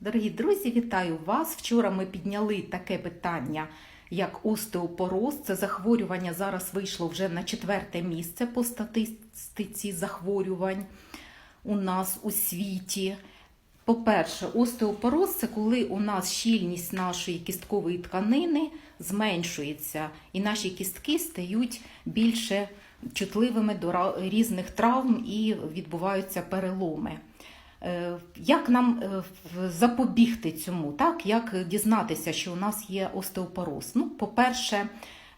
Дорогі друзі, вітаю вас! Вчора ми підняли таке питання, як остеопороз. Це захворювання зараз вийшло вже на четверте місце по статистиці захворювань у нас у світі. По-перше, остеопороз це коли у нас щільність нашої кісткової тканини зменшується, і наші кістки стають більше чутливими до різних травм і відбуваються переломи. Е, Як нам е, запобігти цьому? Так? Як дізнатися, що у нас є остеопороз? Ну, по-перше,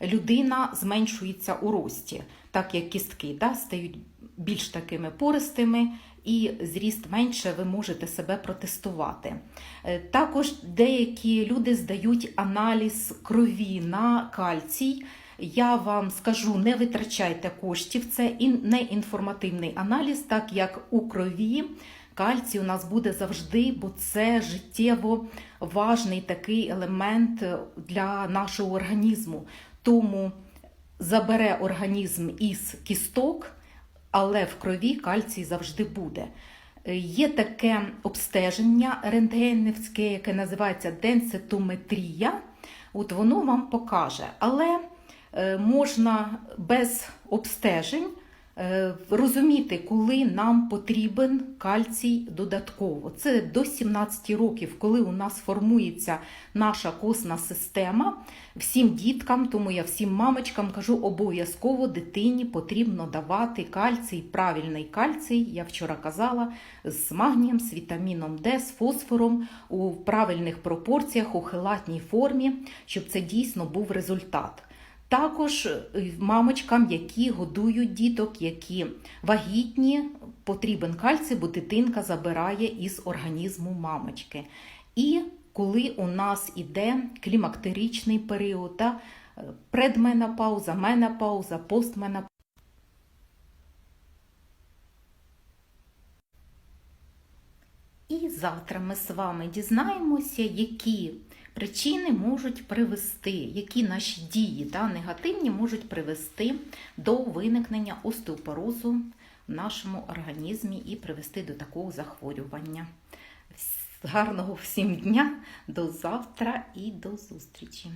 людина зменшується у рості, так як кістки да, стають більш такими пористими, і зріст менше, ви можете себе протестувати. Е, Також деякі люди здають аналіз крові на кальцій. Я вам скажу, не витрачайте коштів, це не інформативний аналіз, так як у крові кальцій у нас буде завжди, бо це життєво важний такий елемент е, для нашого організму. Тому забере організм із кісток, але в крові кальцій завжди буде. Е, Є таке обстеження рентгенівське, яке називається денситометрія. От воно вам покаже. Але е, можна без обстежень розуміти, коли нам потрібен кальцій додатково. Це до 17 років, коли у нас формується наша косна система. Всім діткам, тому я всім мамочкам кажу, обов'язково дитині потрібно давати кальцій, правильний кальцій, я вчора казала, з магнієм, з вітаміном Д, з фосфором у правильних пропорціях, у хелатній формі, щоб це дійсно був результат. Також е, мамочкам, які годують діток, які вагітні, потрібен кальцій, бо дитинка забирає із організму мамочки. І коли у нас іде клімактеричний період, та, е, предменопауза, менопауза, постменопауза. І завтра ми з вами дізнаємося, які причини можуть привести, які наші дії та, негативні можуть привести до виникнення остеопорозу в нашому організмі і привести до такого захворювання. Гарного всім дня, до завтра і до зустрічі!